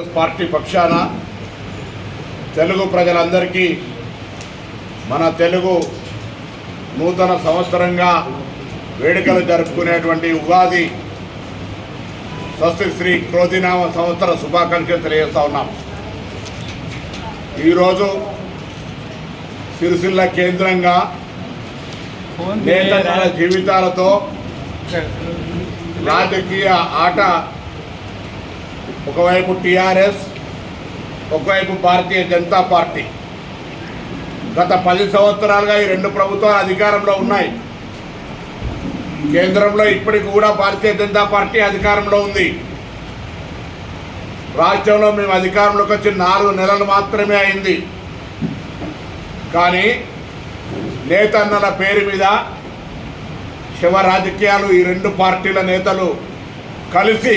Congress party పక్షాన తెలుగు ప్రజలందరికీ మన తెలుగు నూతన సంవత్సరంగా వేడుకలు జరుపుకునేటువంటి ఉగాది స్వస్తి శ్రీ క్రోధినామ సంవత్సర శుభాకాంక్షలు తెలియజేస్తా ఉన్నాం. ఈరోజు సిరిసిల్ల కేంద్రంగా నేత జీవితాలతో రాజకీయ ఆట ఒకవైపు టీఆర్ఎస్ ఒకవైపు భారతీయ జనతా పార్టీ. గత పది సంవత్సరాలుగా ఈ రెండు ప్రభుత్వాలు అధికారంలో ఉన్నాయి. కేంద్రంలో ఇప్పటికి కూడా భారతీయ జనతా పార్టీ అధికారంలో ఉంది. రాష్ట్రంలో మేము అధికారంలోకి వచ్చి నాలుగు నెలలు మాత్రమే అయింది. కానీ నేతన్నల పేరు మీద శివ రాజకీయాలు ఈ రెండు పార్టీల నేతలు కలిసి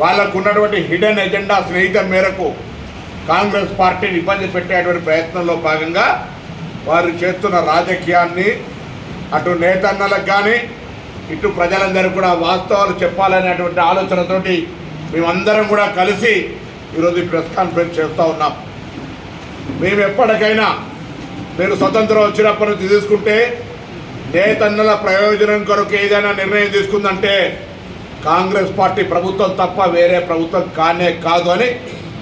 వాళ్ళకు ఉన్నటువంటి హిడెన్ ఎజెండా స్నేహితుల మేరకు కాంగ్రెస్ పార్టీని ఇబ్బంది పెట్టేటువంటి ప్రయత్నంలో భాగంగా వారు చేస్తున్న రాజకీయాన్ని అటు నేతన్నలకు కానీ ఇటు ప్రజలందరూ కూడా వాస్తవాలు చెప్పాలనేటువంటి ఆలోచనతోటి మేమందరం కూడా కలిసి ఈరోజు ప్రెస్ కాన్ఫరెన్స్ చేస్తూ ఉన్నాం. మేము ఎప్పటికైనా మీరు స్వతంత్రం వచ్చినప్పటి నుంచి తీసుకుంటే నేతన్నల ప్రయోజనం కొరకు ఏదైనా నిర్ణయం తీసుకుందంటే కాంగ్రెస్ పార్టీ ప్రభుత్వం తప్ప వేరే ప్రభుత్వం కానే కాదు అని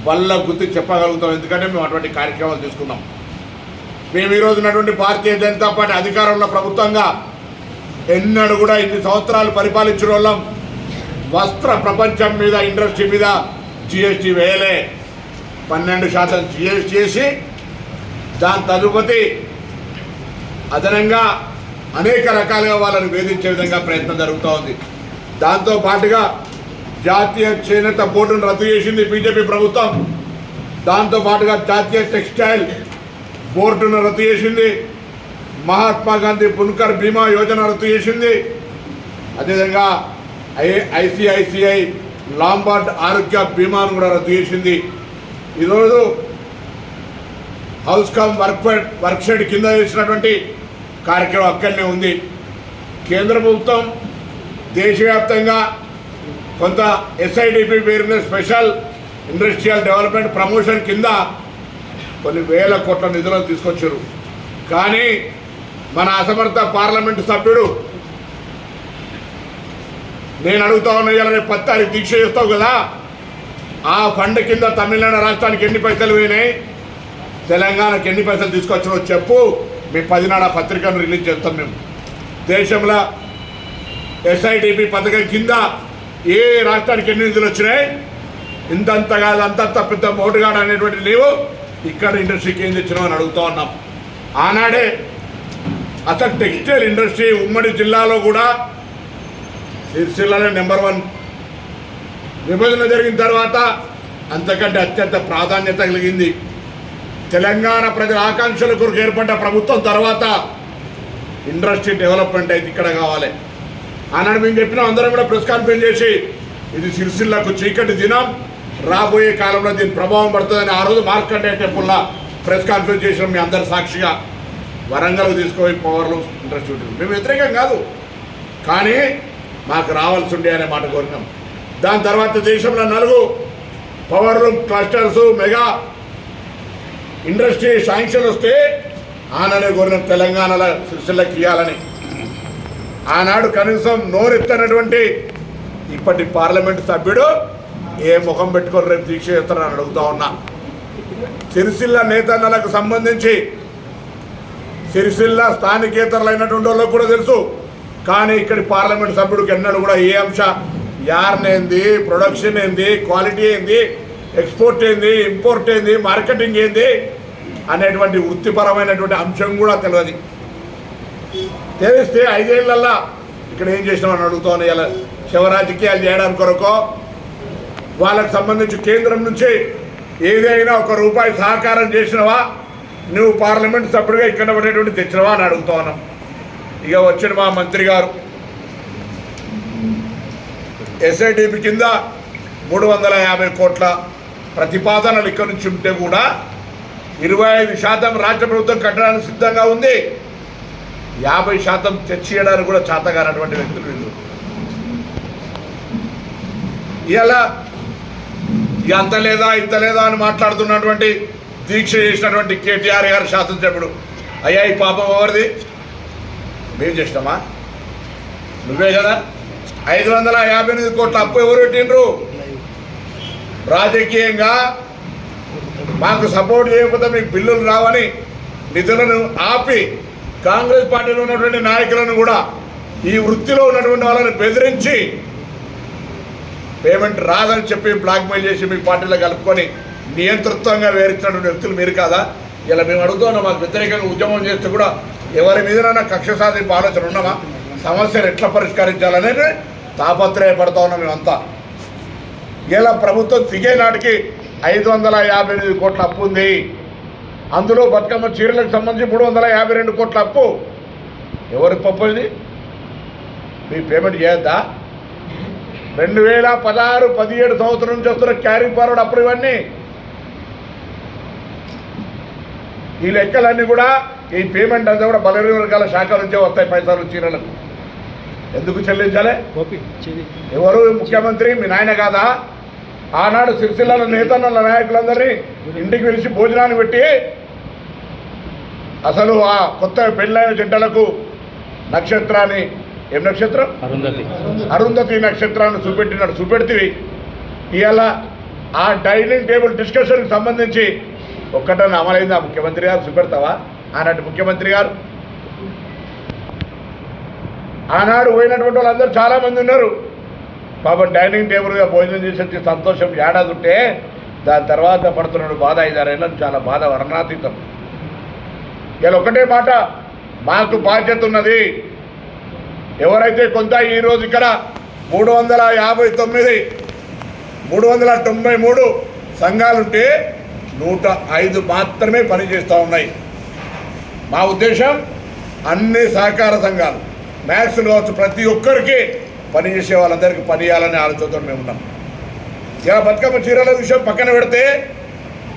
వల్ల గుర్తు చెప్పగలుగుతాం. ఎందుకంటే మేము అటువంటి కార్యక్రమాలు తీసుకున్నాం. మేము ఈరోజు ఉన్నటువంటి భారతీయ జనతా పార్టీ అధికారంలో ప్రభుత్వంగా ఎన్నడూ కూడా ఇన్ని సంవత్సరాలు పరిపాలించిన వాళ్ళం. వస్త్ర ప్రపంచం మీద ఇండస్ట్రీ మీద జిఎస్టీ వేయలే. పన్నెండు శాతం జిఎస్టీ చేసి దాని తదుపతి అదనంగా అనేక రకాలుగా వాళ్ళని వేధించే విధంగా ప్రయత్నం జరుగుతూ ఉంది. దాంతో పాటుగా జాతీయ చేనేత బోర్డును రద్దు చేసింది బీజేపీ ప్రభుత్వం. దాంతో పాటుగా జాతీయ టెక్స్టైల్ బోర్డును రద్దు చేసింది. మహాత్మా గాంధీ బున్కర్ బీమా యోజన రద్దు చేసింది. అదేవిధంగా ఐ ఐసిఐసిఐ లాంబార్డ్ ఆరోగ్య బీమాను కూడా రద్దు చేసింది. ఈరోజు house cum work work shed కింద చేసినటువంటి కార్యక్రమం అక్కడనే ఉంది. కేంద్ర ప్రభుత్వం దేశవ్యాప్తంగా కొంత ఎస్ఐడిపి పేరు మీద స్పెషల్ ఇండస్ట్రియల్ డెవలప్మెంట్ ప్రమోషన్ కింద కొన్ని వేల కోట్ల నిధులను తీసుకొచ్చారు. కానీ మన అసమర్థ పార్లమెంటు సభ్యుడు నేను అడుగుతా ఉన్నా ఇలా రేపు పది తారీఖు దీక్ష చేస్తావు కదా? ఆ ఫండ్ కింద తమిళనాడు రాష్ట్రానికి ఎన్ని పైసలు పోయినాయి? తెలంగాణకి ఎన్ని పైసలు తీసుకొచ్చినో చెప్పు. మీ పదినాడు ఆ పత్రికను రిలీజ్ చేస్తాం మేము. దేశంలో ఎస్ఐటిపి పథకం కింద ఏ రాష్ట్రానికి ఎన్ని నిధులు వచ్చినాయి? ఇంతంత కాదు అంతంత పెద్ద మోటుగాడు అనేటువంటి నీవు ఇక్కడ ఇండస్ట్రీకి ఏం తెచ్చినావు అని అడుగుతా ఉన్నాం. ఆనాడే అసలు టెక్స్టైల్ ఇండస్ట్రీ ఉమ్మడి జిల్లాలో కూడా సిరిసిల్లాలో నెంబర్ వన్. విభజన జరిగిన తర్వాత అంతకంటే అత్యంత ప్రాధాన్యత కలిగింది. తెలంగాణ ప్రజల ఆకాంక్షల కొరకు ఏర్పడ్డ ప్రభుత్వం తర్వాత ఇండస్ట్రీ డెవలప్మెంట్ అయితే ఇక్కడ కావాలి. ఆనాడు మేము చెప్పినాం అందరం కూడా ప్రెస్ కాన్ఫరెన్స్ చేసి ఇది సిరిసిల్లకు చీకటి దినం రాబోయే కాలంలో దీని ప్రభావం పడుతుందని ఆ రోజు మార్కండే టెంపుల్లో ప్రెస్ కాన్ఫరెన్స్ చేసినాం మీ అందరి సాక్షిగా. వరంగల్ తీసుకుపోయి పవర్లు ఇంట్రెస్ట్ ఉంటుంది మేము వ్యతిరేకం కాదు కానీ మాకు రావాల్సి ఉండే అనే మాట కోరినాం. దాని తర్వాత దేశంలో నలుగు power loom clusters mega industry sanction వస్తే ఆననే కోరిన తెలంగాణలో సిరిసిల్లకి ఇవ్వాలని. ఆనాడు కనీసం నోరెత్తనటువంటి ఇప్పటి పార్లమెంటు సభ్యుడు ఏ ముఖం పెట్టుకొని రేపు దీక్ష చేస్తారని అడుగుతా ఉన్నా. సిరిసిల్ల నేతన్నలకు సంబంధించి సిరిసిల్ల స్థానికేతరులైనటువంటి వాళ్ళకు కూడా తెలుసు. కానీ ఇక్కడి పార్లమెంట్ సభ్యుడికి ఎన్నడూ కూడా ఏ అంశ యార్నేంది ప్రొడక్షన్ ఏంది క్వాలిటీ ఏంది ఎక్స్పోర్ట్ ఏంది ఇంపోర్ట్ ఏంది మార్కెటింగ్ ఏంది అనేటువంటి వృత్తిపరమైనటువంటి అంశం కూడా తెలియదు తెలిస్తే ఐదేళ్ళల్లా ఇక్కడ ఏం చేసినామని అడుగుతాను ఇలా శివరాజకీయాలు చేయడానికి కొరకు వాళ్ళకు సంబంధించి కేంద్రం నుంచి ఏదైనా ఒక రూపాయి సహకారం చేసినవా? నువ్వు పార్లమెంట్ సభ్యుడిగా ఇక్కడ ఉండేటువంటి తెచ్చినవా అని అడుగుతా ఉన్నాం ఇక వచ్చిన మా మంత్రి గారు ఎస్ఐడిపి కింద మూడు వందల యాభై కోట్ల ప్రతిపాదనలు ఇక్కడ నుంచి ఉంటే కూడా ఇరవై ఐదు శాతం రాష్ట్ర ప్రభుత్వం కట్టడానికి సిద్ధంగా ఉంది. యాభై శాతం తెచ్చియడానికి కూడా చేతగానటువంటి వ్యక్తులు వీళ్ళు. ఇలా ఇక అంత లేదా ఇంత లేదా అని మాట్లాడుతున్నటువంటి దీక్ష చేసినటువంటి కేటీఆర్ గారు శాసనసభ్యుడు. అయ్యా ఈ పాపం ఎవరిది? మేము చేసినామా? నువ్వే కదా? ఐదు వందల యాభై ఎనిమిది కోట్ల అప్పు ఎవరు పెట్టిండ్రు? రాజకీయంగా మాకు సపోర్ట్ చేయకపోతే మీకు బిల్లులు రావని నిధులను ఆపి కాంగ్రెస్ పార్టీలో ఉన్నటువంటి నాయకులను కూడా ఈ వృత్తిలో ఉన్నటువంటి వాళ్ళని బెదిరించి పేమెంట్ రాదని చెప్పి బ్లాక్మెయిల్ చేసి మీ పార్టీలో కలుపుకొని నియంతృత్వంగా వేరించినటువంటి వ్యక్తులు మీరు కాదా? ఇలా మేము అడుగుతున్నాం మాకు వ్యతిరేకంగా ఉద్యమం చేస్తే కూడా ఎవరి మీదనైనా కక్ష సాధింపు ఆలోచన ఉన్నామా? సమస్యను ఎట్లా పరిష్కరించాలనేది తాపత్రయపడతా ఉన్నాం మేమంతా. ఇలా ప్రభుత్వం దిగే నాటికి ఐదు వందల యాభై ఎనిమిది కోట్ల అప్పు ఉంది. అందులో బతుకమ్మ చీరలకు సంబంధించి మూడు వందల యాభై రెండు కోట్ల అప్పు. ఎవరి పప్పు ఇది? మీ పేమెంట్ చేయొద్దా? రెండు వేల పదహారు పదిహేడు సంవత్సరం నుంచి వస్తున్న క్యారీ ఫార్వర్డ్ అప్పుడు ఇవన్నీ. ఈ లెక్కలన్నీ కూడా ఈ పేమెంట్ అంతా కూడా బలహీన వర్గాల శాఖ నుంచే వస్తాయి పైసలు చీరలకు. ఎందుకు చెల్లించాలి? ఎవరు ముఖ్యమంత్రి? మీ నాయన కాదా? ఆనాడు సిరిసిల్లలో నేతన్నల నాయకులందరినీ ఇంటికి పిలిచి భోజనాన్ని పెట్టి అసలు ఆ కొత్త పెళ్ళైన జంటలకు నక్షత్రాన్ని ఏం నక్షత్రం? అరుంధతి. అరుంధతి నక్షత్రాన్ని చూపెట్టినట్టు చూపెడితే ఇవాళ ఆ డైనింగ్ టేబుల్ డిస్కషన్కి సంబంధించి ఒక్కటన్నా అమలైందా ముఖ్యమంత్రి గారు చూపెడతావా? ఆనాటి ముఖ్యమంత్రి గారు. ఆనాడు పోయినటువంటి వాళ్ళందరూ చాలామంది ఉన్నారు. పాపం డైనింగ్ టేబుల్గా భోజనం చేసి సంతోషం ఏడాది ఉంటే దాని తర్వాత పడుతున్నాడు బాధ ఐదారేళ్ళని చాలా బాధ వర్ణాతీతం. ఇలా ఒకటే మాట మాకు బాధ్యత ఉన్నది. ఎవరైతే కొంత ఈరోజు ఇక్కడ మూడు వందల యాభై తొమ్మిది మూడు వందల తొంభై మూడు సంఘాలుంటే నూట ఐదు మాత్రమే పనిచేస్తూ ఉన్నాయి. మా ఉద్దేశం అన్ని సహకార సంఘాలు మ్యాథ్స్ కావచ్చు ప్రతి ఒక్కరికి పనిచేసే వాళ్ళందరికీ పని చేయాలనే ఆలోచనతో మేము ఉన్నాం. ఇలా బతుకమ్మ చీరల విషయం పక్కన పెడితే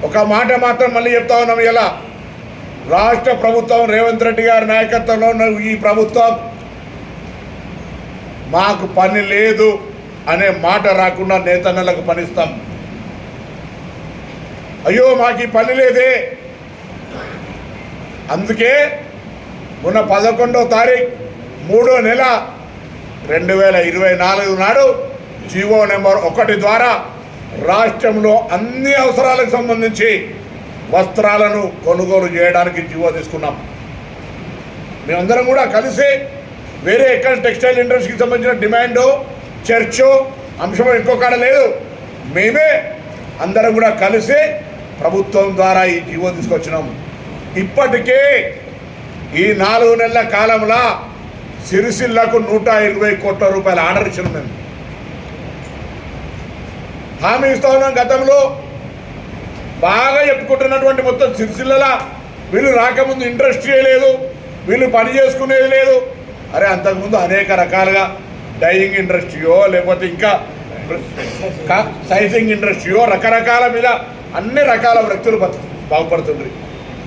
ఒక మాట మాత్రం మళ్ళీ చెప్తా ఉన్నాం ఇలా రాష్ట్ర ప్రభుత్వం రేవంత్ రెడ్డి గారి నాయకత్వంలో ఉన్న ఈ ప్రభుత్వం మాకు పని లేదు అనే మాట రాకుండా నేతన్నలకు పనిస్తాం. అయ్యో మాకు ఈ పని లేదే. అందుకే మొన్న పదకొండో తారీఖు మూడో నెల రెండు వేల ఇరవై నాలుగు నాడు జీవో నెంబర్ ఒకటి ద్వారా రాష్ట్రంలో అన్ని అవసరాలకు సంబంధించి వస్త్రాలను కొనుగోలు చేయడానికి జీవో తీసుకున్నాం. మేమందరం కూడా కలిసి వేరే ఎక్కడ టెక్స్టైల్ ఇండస్ట్రీకి సంబంధించిన డిమాండు చర్చు అంశం ఇంకొకడ లేదు. మేమే అందరం కూడా కలిసి ప్రభుత్వం ద్వారా ఈ జీవో తీసుకొచ్చినాం. ఇప్పటికే ఈ నాలుగు నెలల కాలంలో సిరిసిల్లకు నూట ఇరవై కోట్ల రూపాయల ఆర్డర్ ఇచ్చిన మేము. హామీ ఇస్తా ఉన్నాం గతంలో బాగా చెప్పుకుంటున్నటువంటి మొత్తం సిరిసిల్లల వీళ్ళు రాకముందు ఇండస్ట్రీ లేదు వీళ్ళు పని చేసుకునేది లేదు. అరే అంతకుముందు అనేక రకాలుగా డైయింగ్ ఇండస్ట్రీయో లేకపోతే ఇంకా సైజింగ్ ఇండస్ట్రీయో రకరకాల మీద అన్ని రకాల వ్యక్తులు బతు బాగుపడుతుంది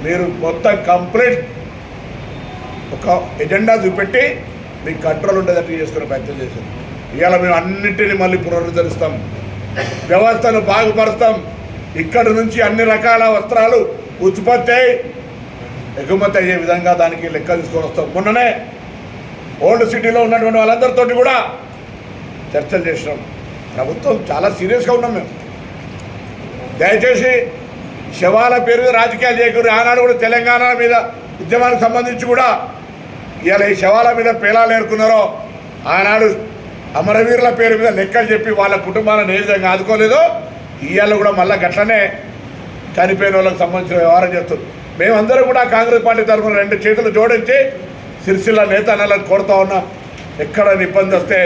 మీరు మొత్తం కంప్లీట్ ఒక ఎజెండా చూపెట్టి మీకు కంట్రోల్ ఉండేటట్టు చేసుకునే ప్రయత్నం చేశారు. ఇవాళ మేము అన్నింటినీ మళ్ళీ పునరుద్ధరిస్తాం. వ్యవస్థను బాగుపరుస్తాం. ఇక్కడి నుంచి అన్ని రకాల వస్త్రాలు ఉత్పత్తి అయి ఎగుమతి అయ్యే విధంగా దానికి లెక్క తీసుకొని వస్తాం. మొన్ననే ఓల్డ్ సిటీలో ఉన్నటువంటి వాళ్ళందరితో కూడా చర్చలు చేసినాం. ప్రభుత్వం చాలా సీరియస్గా ఉన్నాం మేము. దయచేసి శవాల పేరు మీద రాజకీయాలు చేయకూడదు. ఆనాడు కూడా తెలంగాణ మీద ఉద్యమానికి సంబంధించి కూడా ఇవాళ ఈ శవాల మీద పేలాలు ఏర్కున్నారో ఆనాడు అమరవీరుల పేరు మీద లెక్కలు చెప్పి వాళ్ళ కుటుంబాలను ఏ విధంగా ఆదుకోలేదో ఇవాళ కూడా మళ్ళీ గట్లనే చనిపోయిన వాళ్ళకి సంబంధించిన వ్యవహారం చేస్తారు మేమందరం కూడా కాంగ్రెస్ పార్టీ తరఫున రెండు చేతులు జోడించి సిరిసిల్ల నేతన్నలకు కోరుతా ఉన్నాం. ఎక్కడ ఇబ్బంది వస్తే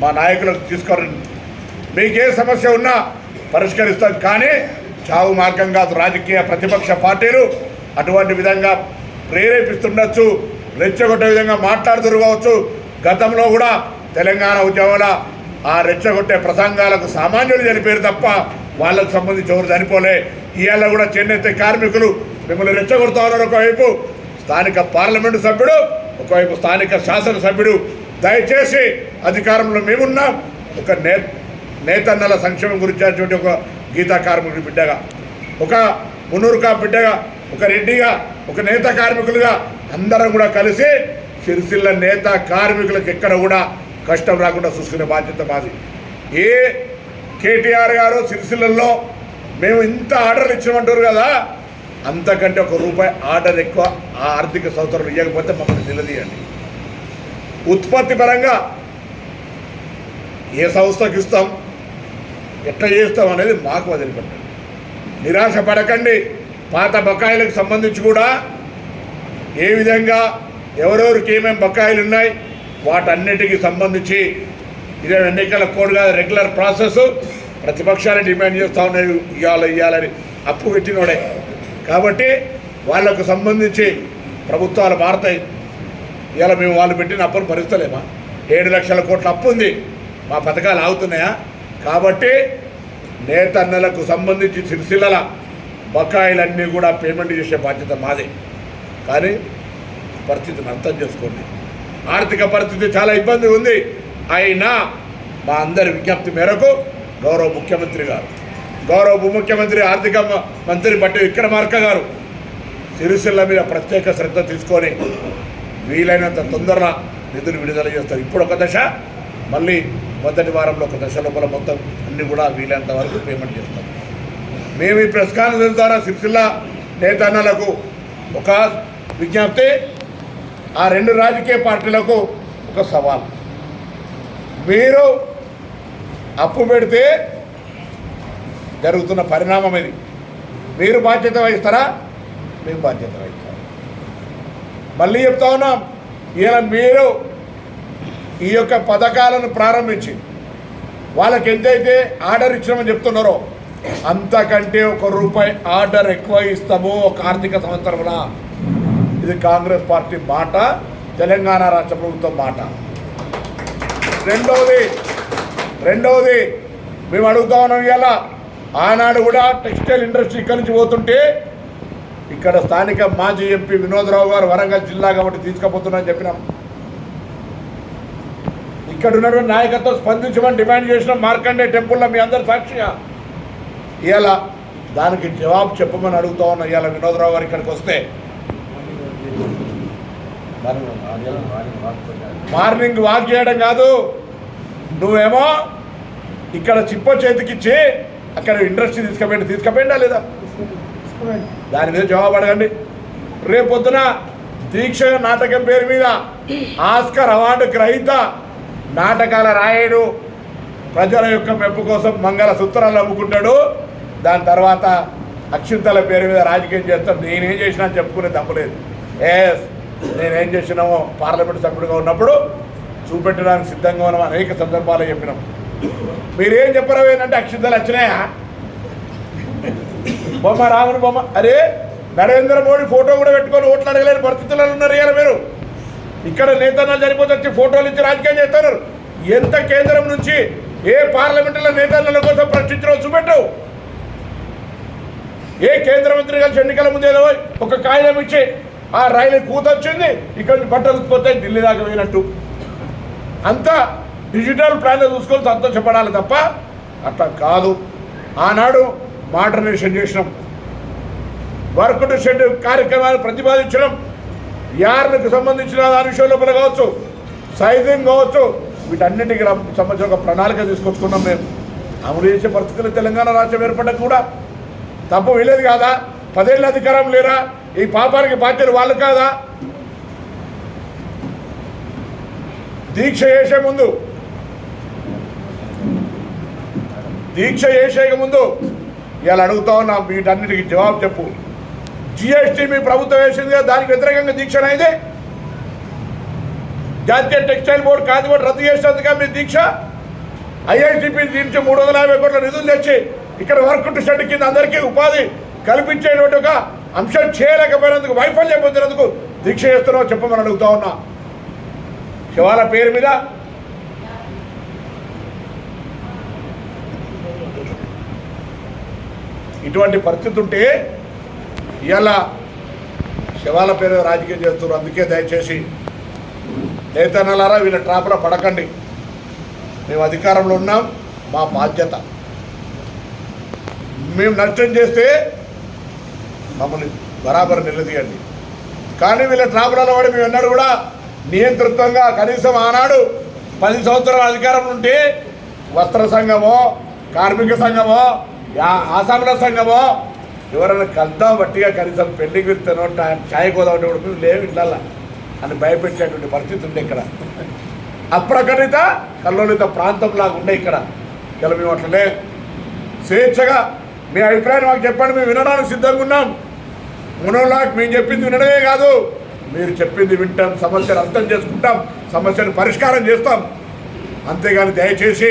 మా నాయకులకు తీసుకురండి మీకు సమస్య ఉన్నా పరిష్కరిస్తాం. కానీ చావు మార్గం కాదు. రాజకీయ ప్రతిపక్ష పార్టీలు అటువంటి విధంగా ప్రేరేపిస్తుండొచ్చు. రెచ్చగొట్టే విధంగా మాట్లాడుతురు కావచ్చు. గతంలో కూడా తెలంగాణ ఉద్యమంలో ఆ రెచ్చగొట్టే ప్రసంగాలకు సామాన్యులు చనిపోయారు తప్ప వాళ్ళకు సంబంధించి ఎవరు చనిపోలే ఇవాళ కూడా చేనేత కార్మికులు మిమ్మల్ని రెచ్చగొడతా ఉన్నారు ఒకవైపు స్థానిక పార్లమెంటు సభ్యుడు ఒకవైపు స్థానిక శాసనసభ్యుడు. దయచేసి అధికారంలో మేమున్నాం. ఒక నే నేతన్నల సంక్షేమం గురించి అటువంటి ఒక గీతా కార్మికుడి బిడ్డగా ఒక మునూరుకా బిడ్డగా ఒక రెడ్డిగా ఒక నేత కార్మికులుగా అందరం కూడా కలిసి సిరిసిల్ల నేత కార్మికులకు ఎక్కడ కూడా కష్టం రాకుండా చూసుకునే బాధ్యత మాది. ఏ కేటీఆర్ గారు సిరిసిల్లలో మేము ఇంత ఆర్డర్లు ఇచ్చామంటారు కదా అంతకంటే ఒక రూపాయి ఆర్డర్ ఎక్కువ ఆ ఆర్థిక సంవత్సరం ఇవ్వకపోతే మమ్మల్ని నిలదీయండి. ఉత్పత్తి పరంగా ఏ సంస్థకి ఇస్తాం ఎట్లా చేస్తాం అనేది మాకు వదిలిపెట్టండి. నిరాశ పడకండి పాత బకాయిలకు సంబంధించి కూడా ఏ విధంగా ఎవరెవరికి ఏమేమి బకాయిలు ఉన్నాయి వాటన్నిటికీ సంబంధించి ఇదే ఎన్నికల కోడ్ కాదు రెగ్యులర్ ప్రాసెస్. ప్రతిపక్షాలు డిమాండ్ చేస్తూ ఉన్నాయి ఇవ్వాలి ఇవ్వాలని అప్పు పెట్టినోడే. కాబట్టి వాళ్ళకు సంబంధించి ప్రభుత్వాలు మారుతాయి ఇవాళ మేము వాళ్ళు పెట్టిన అప్పును భరిస్తలేమా? ఏడు లక్షల కోట్ల అప్పు ఉంది. మా పథకాలు ఆగుతున్నాయా? కాబట్టి నేతన్నలకు సంబంధించి సిరిసిల్లల బకాయిలన్నీ కూడా పేమెంట్ చేసే బాధ్యత మాదే. కానీ పరిస్థితిని అర్థం చేసుకోండి. ఆర్థిక పరిస్థితి చాలా ఇబ్బంది ఉంది. అయినా మా అందరి విజ్ఞప్తి మేరకు గౌరవ ముఖ్యమంత్రి గారు. గౌరవ ఉప ముఖ్యమంత్రి ఆర్థిక మంత్రి బట్టి విక్రమార్క గారు సిరిసిల్ల మీద ప్రత్యేక శ్రద్ధ తీసుకొని వీలైనంత తొందరగా నిధులు విడుదల చేస్తారు. ఇప్పుడు ఒక దశ మళ్ళీ మొదటి వారంలో ఒక దశ లోపల మొత్తం అన్ని కూడా వీలైనంత వరకు పేమెంట్ చేస్తాం మేము ఈ ప్రెస్ కాన్ఫరెన్స్ ద్వారా సిరిసిల్ల నేతన్నలకు ఒక విజ్ఞప్తి ఆ రెండు రాజకీయ పార్టీలకు ఒక సవాల్. మీరు అప్పు పెడితే జరుగుతున్న పరిణామం ఇది. మీరు బాధ్యత వహిస్తారా? మేము బాధ్యత వహిస్తాం. మళ్ళీ చెప్తా ఉన్నాం ఇలా మీరు ఈ యొక్క పథకాలను ప్రారంభించి వాళ్ళకి ఎంతైతే ఆర్డర్ ఇచ్చినామని చెప్తున్నారో అంతకంటే ఒక రూపాయి ఆర్డర్ ఎక్కువ ఇస్తాము ఒక ఆర్థిక సంవత్సరంలో. ఇది కాంగ్రెస్ పార్టీ మాట తెలంగాణ రాష్ట్ర ప్రభుత్వం మాట. రెండవది రెండవది మేము అడుగుతా ఉన్నాం ఇలా ఆనాడు కూడా టెక్స్టైల్ ఇండస్ట్రీ ఇక్కడి నుంచి పోతుంటే ఇక్కడ స్థానిక మాజీ ఎంపీ వినోదరావు గారు వరంగల్ జిల్లా కాబట్టి తీసుకుపోతున్నారని చెప్పినాం ఇక్కడ ఉన్నటువంటి నాయకత్వం స్పందించమని డిమాండ్ చేసిన మార్కండే టెంపుల్లో మీ అందరు సాక్షిగా ఇలా దానికి జవాబు చెప్పమని అడుగుతా ఉన్నా ఇవాళ వినోదరావు గారు ఇక్కడికి వస్తే మార్నింగ్ వాక్ చేయడం కాదు నువ్వేమో ఇక్కడ చిప్ప చేతికిచ్చి అక్కడ ఇండస్ట్రీ తీసుకుపోయింది తీసుకుపోయిందా లేదా? దాని మీద జవాబు అడగండి. రేపొద్దున దీక్ష నాటకం పేరు మీద ఆస్కర్ అవార్డు గ్రహీత నాటకాల రాయుడు ప్రజల యొక్క మెప్పు కోసం మంగళ సూత్రాలు అమ్ముకుంటాడు. దాని తర్వాత అక్షింతల పేరు మీద రాజకీయం చేస్తాడు నేనేం చేసినా చెప్పుకునే తప్పలేదు ఎస్ నేనేం చేసినామో పార్లమెంట్ సభ్యుడిగా ఉన్నప్పుడు చూపెట్టడానికి సిద్ధంగా ఉన్నాం అనేక సందర్భాలు చెప్పినాం. మీరేం చెప్పరు ఏంటంటే అక్షింతలు వచ్చినాయా? బొమ్మ రాముని బొమ్మ. అరే నరేంద్ర మోడీ ఫోటో కూడా పెట్టుకొని ఓట్లు అడగలేని పరిస్థితులలో ఉన్నారు ఇవాళ మీరు. ఇక్కడ నేతన్నాలు చనిపోతే వచ్చి ఫోటోలు ఇచ్చి రాజకీయం చేస్తారు. ఎంత కేంద్రం నుంచి ఏ పార్లమెంటులో నేతన్నల కోసం ప్రశ్నించడం చూపెట్టవు ఏ కేంద్ర మంత్రి కలిసి ఎన్నికల ముందేదో ఒక కాగితం ఇచ్చి ఆ రైలు కూత వచ్చింది ఇక్కడ బట్టలు ఉత్పత్తి ఢిల్లీ దాకా పోయినట్టు. అంతా డిజిటల్ ప్లాన్లో చూసుకొని సంతోషపడాలి తప్ప అట్లా కాదు. ఆనాడు మోడర్నైజేషన్ చేసినాం. వర్క్ టు షెడ్ కార్యక్రమాలు ప్రతిపాదించడం యార్లకు సంబంధించిన దాని విషయం లోపల కావచ్చు సైజింగ్ కావచ్చు వీటన్నిటికి సంబంధించిన ఒక ప్రణాళిక తీసుకొచ్చుకున్నాం మేము. అమలు చేసే పరిస్థితులు తెలంగాణ రాష్ట్రం ఏర్పడడం కూడా. తప్పు వీలేదు కాదా? పదేళ్ళ అధికారం లేరా? ఈ పాపానికి బాధ్యత వాళ్ళు కాదా? దీక్ష చేసే ముందు దీక్ష చేసే ముందు ఇలా అడుగుతా ఉన్నా వీటన్నిటికి జవాబు చెప్పు. జిఎస్టీ మీ ప్రభుత్వం వేసింది దానికి వ్యతిరేకంగా దీక్ష అయితే జాతీయ టెక్స్టైల్ బోర్డు కాదు కూడా రద్దు చేసినందుగా మీ దీక్ష. ఐఐటిపి దీనికి మూడు వందల యాభై కోట్ల నిధులు తెచ్చి ఇక్కడ వర్క్ టు షెడ్ కింద అందరికీ ఉపాధి కల్పించేటువంటి ఒక అంశం చేయలేకపోయినందుకు వైఫల్యం పొందినందుకు దీక్ష చేస్తున్నావు చెప్పమని అడుగుతా ఉన్నా. శివాల పేరు మీద? ఇటువంటి పరిస్థితి ఉంటే ఇలా శివాల పేరు రాజకీయం చేస్తున్నారు. అందుకే దయచేసి నేతన్నలారా వీళ్ళ ట్రాప్లో పడకండి. మేము అధికారంలో ఉన్నాం. మా బాధ్యత. మేము నష్టం చేస్తే మమ్మల్ని బరాబర్ నిలదీయండి. కానీ వీళ్ళ ట్రాపులలో వాడి మేము ఎన్నడూ కూడా నియంతృత్వంగా కనీసం ఆనాడు పది సంవత్సరాల అధికారం ఉంటే వస్త్ర సంఘమో కార్మిక సంఘమో యా- ఆసాముల సంఘమో ఎవరైనా కలుద్దాం బట్టిగా కనీసం పెళ్ళికి వెళ్తానో ఛాయ్ కోదాం కూడా లేవు ఇట్లల్లా అని భయపెట్టేటువంటి పరిస్థితి ఉండే ఇక్కడ. అప్రకటిత కల్లోలిత ప్రాంతంలాగా ఉండే ఇక్కడ. ఇలా మేము అట్లనే స్వేచ్ఛగా మీ అభిప్రాయం మాకు చెప్పండి మేము వినడానికి సిద్ధంగా ఉన్నాం. మునోలాక్ మేము చెప్పింది వినడమే కాదు. మీరు చెప్పింది వింటాం సమస్యను అర్థం చేసుకుంటాం సమస్యను పరిష్కారం చేస్తాం. అంతేగాని దయచేసి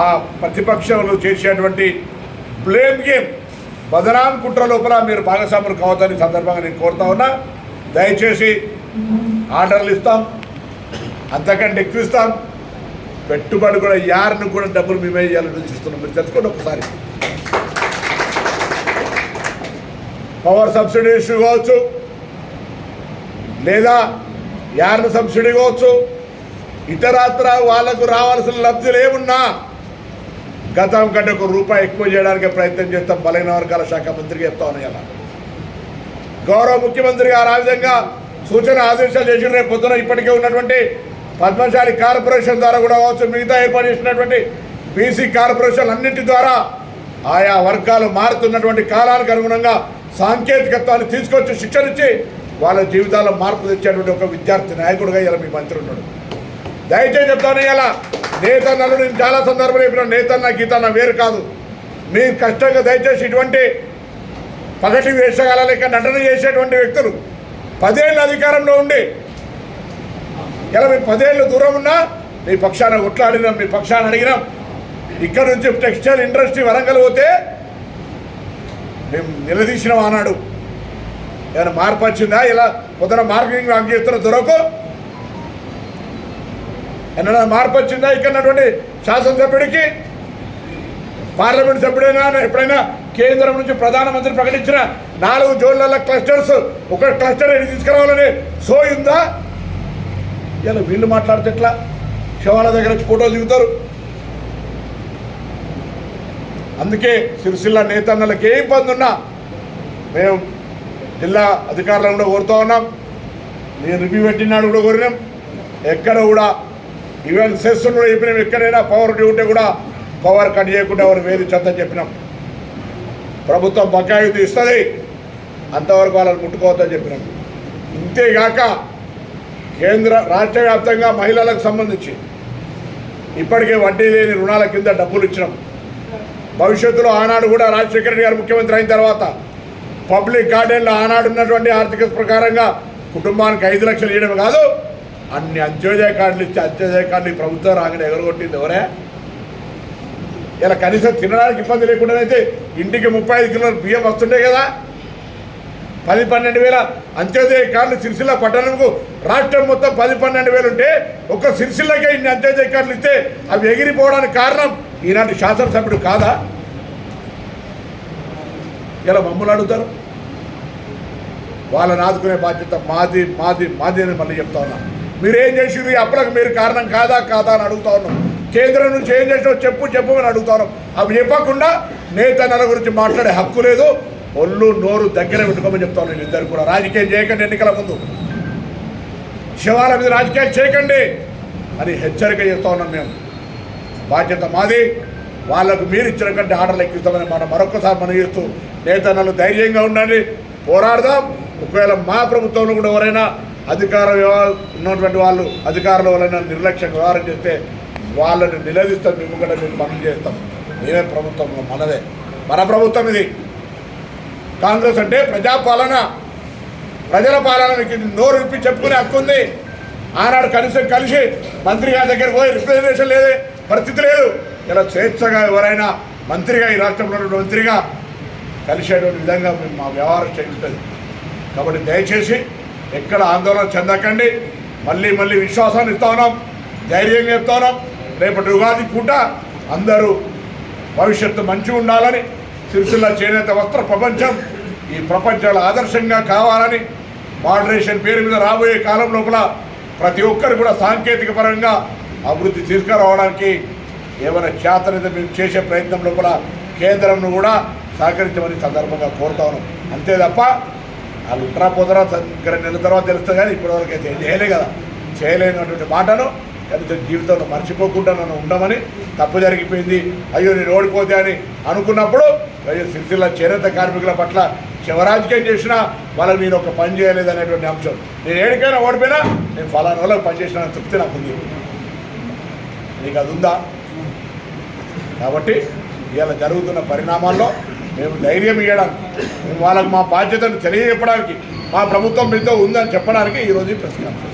ఆ ప్రతిపక్షంలో చేసేటువంటి బ్లేమ్ గేమ్ బదనాం కుట్ర లోపల మీరు భాగస్వాములు కావద్దని సందర్భంగా నేను కోరుతా ఉన్నా. దయచేసి ఆర్డర్లు ఇస్తాం అంతకంటే ఎక్కువ ఇస్తాం. పెట్టుబడి కూడా యారిని కూడా డబ్బులు మేమే ఇవ్వాలని చూస్తున్నాం. మీరు తెలుసుకోండి ఒకసారి. పవర్ సబ్సిడీ ఇష్యూ కావచ్చు లేదా యార్న సబ్సిడీ కావచ్చు ఇతరత్ర వాళ్ళకు రావాల్సిన లబ్ధులు ఏమున్నా గతం కంటే ఒక రూపాయి ఎక్కువ చేయడానికి ప్రయత్నం చేస్తాం బలైన వర్గాల శాఖ మంత్రికి చెప్తా ఉన్నాయి అలా గౌరవ ముఖ్యమంత్రి గారు ఆ విధంగా సూచన ఆదేశాలు చేసిన రేపు పొద్దున ఇప్పటికే ఉన్నటువంటి పద్మశాలి కార్పొరేషన్ ద్వారా కూడా కావచ్చు మిగతా ఏర్పాటు చేసినటువంటి బీసీ కార్పొరేషన్ అన్నింటి ద్వారా ఆయా వర్గాలు మారుతున్నటువంటి కాలానికి అనుగుణంగా సాంకేతికత్వాన్ని తీసుకొచ్చి శిక్షణ ఇచ్చి వాళ్ళ జీవితాల్లో మార్పు తెచ్చేటువంటి ఒక విద్యార్థి నాయకుడిగా ఇలా మీ మంత్రి ఉన్నాడు. దయచేసి చెప్తాను ఇలా నేతన్నలు నేను చాలా సందర్భాలు చెప్పిన నేతన్న గీతన్న వేరు కాదు. మీరు కష్టంగా దయచేసి ఇటువంటి పగటి వేషగాల లెక్క నటన చేసేటువంటి వ్యక్తులు పదేళ్ళ అధికారంలో ఉండి ఇలా మేము పదేళ్ళు దూరం ఉన్నా మీ పక్షాన కొట్లాడినాం మీ పక్షాన అడిగినాం. ఇక్కడ నుంచి టెక్స్టైల్ ఇండస్ట్రీ వరంగల్ పోతే మేము నిలదీసినాం ఆనాడు. ఏమైనా మార్పు వచ్చిందా? ఇలా పొద్దున మార్కెటింగ్ రాంగ్ చేస్తున్న దొరకు? ఏమైనా మార్పు వచ్చిందా ఇక్కడ ఉన్నటువంటి శాసనసభ్యుడికి? పార్లమెంట్ సభ్యుడైనా ఎప్పుడైనా కేంద్రం నుంచి ప్రధానమంత్రి ప్రకటించిన నాలుగు జోన్ల క్లస్టర్స్ ఒక క్లస్టర్ తీసుకురావాలని సోయిందా? ఇలా వీళ్ళు మాట్లాడితే ఎట్లా? శివాల దగ్గర వచ్చి ఫోటోలు దిగుతారు. అందుకే సిరిసిల్ల నేతన్నలకు ఏ ఇబ్బంది ఉన్నా మేము జిల్లా అధికారులను కూడా కోరుతూ ఉన్నాం. నేను రివ్యూ పెట్టినాడు కూడా కోరినాం. ఎక్కడ కూడా ఈవెన్ సెస్ కూడా చెప్పినాం. ఎక్కడైనా పవర్ ఉంటే కూడా పవర్ కట్ చేయకుండా ఎవరు వేధించొద్దని చెప్పినాం. ప్రభుత్వం బకాయితీ ఇస్తుంది అంతవరకు వాళ్ళని ముట్టుకోవద్దని చెప్పినాం. ఇంతేగాక కేంద్ర రాష్ట్ర వ్యాప్తంగా మహిళలకు సంబంధించి ఇప్పటికే వడ్డీ లేని రుణాల కింద డబ్బులు ఇచ్చినాం. భవిష్యత్తులో ఆనాడు కూడా రాజశేఖర రెడ్డి గారు ముఖ్యమంత్రి అయిన తర్వాత పబ్లిక్ గార్డెన్లో ఆనాడు ఉన్నటువంటి ఆర్థిక ప్రకారంగా కుటుంబానికి ఐదు లక్షలు ఇవ్వడం కాదు అన్ని అంత్యోదయ కార్డులు ఇచ్చి అంత్యోదయ కార్డులు ఈ ప్రభుత్వం రాగానే ఎగరగొట్టింది ఎవరే? ఇలా కనీసం తినడానికి ఇబ్బంది లేకుండా అయితే ఇంటికి ముప్పై ఐదు కిలోల బియ్యం వస్తుండే కదా? పది పన్నెండు వేల అంత్యోదయ కార్డులు సిరిసిల్ల పట్టణంకు రాష్ట్రం మొత్తం పది పన్నెండు వేలు ఉంటే ఒక్క సిరిసిల్లకే ఇన్ని అంత్యోదయ కార్డులు ఇస్తే అవి ఎగిరిపోవడానికి కారణం ఈనాటి శాసనసభ్యుడు కాదా? ఇలా మమ్మల్ని అడుగుతారు వాళ్ళని ఆదుకునే బాధ్యత మాది మాది మాది అని మళ్ళీ చెప్తా ఉన్నా. మీరేం ఏం చేసిరు ఈ అప్పులకు మీరు కారణం కాదా కాదా అని అడుగుతా ఉన్నాం. కేంద్రం నుంచి ఏం చేసినా చెప్పు చెప్పు అని అడుగుతా ఉన్నాం. అవి చెప్పకుండా నేతన్నల గురించి మాట్లాడే హక్కు లేదు. ఒళ్ళు నోరు దగ్గర పెట్టుకోమని చెప్తా ఉన్నాను ఇద్దరు కూడా. రాజకీయం చేయకండి ఎన్నికల ముందు. శివాల మీద రాజకీయాలు చేయకండి అని హెచ్చరిక చేస్తా ఉన్నాం మేము. బాధ్యత మాది. వాళ్ళకు మీరు ఇచ్చిన కంటే ఆర్డర్లు ఎక్కిస్తామని మాట మరొకసారి మనం చేస్తూ నేతన్నలు ధైర్యంగా ఉండండి. పోరాడదాం. ఒకవేళ మా ప్రభుత్వంలో కూడా ఎవరైనా అధికార వ్యవహారం ఉన్నటువంటి వాళ్ళు అధికారుల వలన నిర్లక్ష్యం వ్యవహారం చేస్తే వాళ్ళని నిలదీస్తాం. మేము కూడా మేము పనులు చేస్తాం. మేమే ప్రభుత్వం మనదే. మన ప్రభుత్వం ఇది. కాంగ్రెస్ అంటే ప్రజాపాలన. ప్రజల పాలన మీకు నోరు విప్పి చెప్పుకునే హక్కు ఉంది. ఆనాడు కలిసి కలిసి మంత్రి గారి దగ్గర పోయి రిప్రజెంటేషన్ లేదే. పరిస్థితి లేదు. ఇలా స్వేచ్ఛగా ఎవరైనా మంత్రిగా ఈ రాష్ట్రంలో ఉన్న మంత్రిగా కలిసేటువంటి విధంగా మేము మా వ్యవహారం చేస్తుంది కాబట్టి దయచేసి ఎక్కడ ఆందోళన చెందకండి. మళ్ళీ మళ్ళీ విశ్వాసాన్ని ఇస్తా ఉన్నాం. ధైర్యంగా చెప్తా ఉన్నాం. రేపటి ఉగాది పూట అందరూ భవిష్యత్తు మంచిగా ఉండాలని సిరిసిల్ల చేనేత వస్త్ర ప్రపంచం ఈ ప్రపంచాల ఆదర్శంగా కావాలని మోడరేషన్ పేరు మీద రాబోయే కాలం లోపల ప్రతి ఒక్కరు కూడా సాంకేతిక పరంగా అభివృద్ధి తీసుకురావడానికి ఏమైనా ఖ్యాతనైతే మేము చేసే ప్రయత్నం లోపల కేంద్రంను కూడా సహకరించమని సందర్భంగా కోరుతా ఉన్నాం. అంతే తప్ప వాళ్ళు ఉంటారా పోతారా దగ్గర నెల తర్వాత తెలుస్తుంది కానీ ఇప్పటివరకు అయితే చేయలే కదా. చేయలేనటువంటి మాటను కనీసం జీవితంలో మర్చిపోకుండా నన్ను ఉండమని తప్పు జరిగిపోయింది. అయ్యో నేను ఓడిపోతే అని అనుకున్నప్పుడు అయ్యో సిరిసిల్ల చేనేత కార్మికుల పట్ల శివరాజకీయం చేసినా వాళ్ళకి నేను ఒక పని చేయలేదు అనేటువంటి అంశం. నేను ఏడికైనా ఓడిపోయినా నేను ఫలానా వాళ్ళకి పని చేసిన తృప్తి నాకు ఉంది. నీకు అది ఉందా? కాబట్టి ఇవాళ జరుగుతున్న పరిణామాల్లో మేము ధైర్యం ఇవ్వడానికి మేము వాళ్ళకి మా బాధ్యతను తెలియజెప్పడానికి మా ప్రభుత్వం మీతో ఉందని చెప్పడానికి ఈరోజు ప్రెస్ కాన్ఫరెన్స్.